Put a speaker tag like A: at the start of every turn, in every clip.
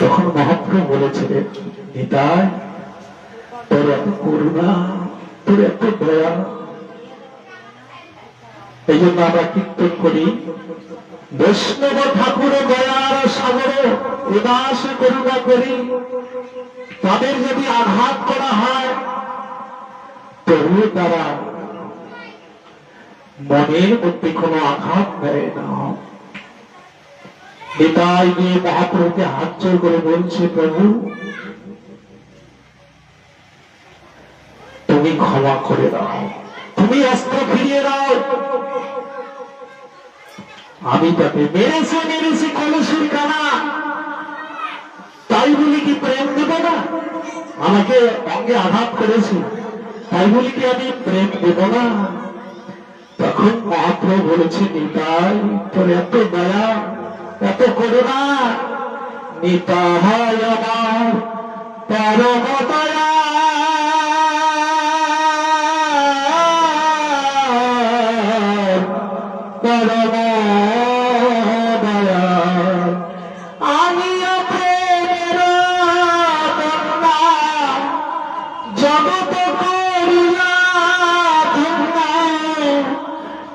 A: তখন মহাপ্রভু বলেছিলেন, নিতাই, তোর এত করুণা, তোর এত দয়া। এই জন্য আমরা কীর্তন করি, বৈষ্ণব ঠাকুর দয়ার সাগর উদাস করুণা করি। তাদের যদি আঘাত করা হয় তবু তারা মনের মধ্যে কোনো আঘাত দেয় না। নিতাই গিয়ে মহাপ্রভুকে হাত জোর করে বলছে, প্রভু, তুমি ক্ষমা করে দাও। তুমি অস্ত্র ফিরিয়ে দাও। আমি তাকে মেরেছে, মেরেছি কলসির কানা। তাই বলি কি প্রেম দেব না? আমাকে অঙ্গে আঘাত করেছে। তাই বলি কি আমি প্রেম দেব না? তখন মহাপ্রভু বলেছে নিতাই তোর এত দয়া এত করুণা দয়া। পরম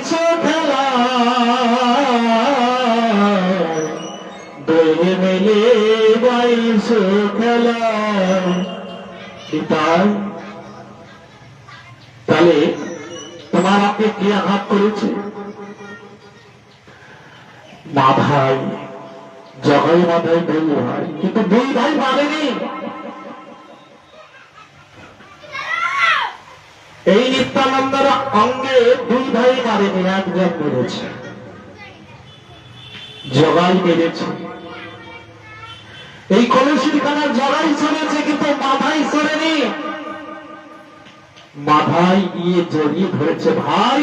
A: বাইছ খেলা। মিলে বাইছ খেলা। তাহলে তোমার আপনি কি আঘাত করেছে? মাথায় জগাই মাথায় দুই ভাই কিন্তু দুই ভাই মারেনি। এই নিত্যানন্দের অঙ্গে দুই ভাই কারে একজন মেরেছে জগাই মেরেছে এই কলসির খানা জগাই চলেছে, কিন্তু মাথায় চলেনি মাথায় গিয়ে জড়িয়ে ধরেছে ভাই।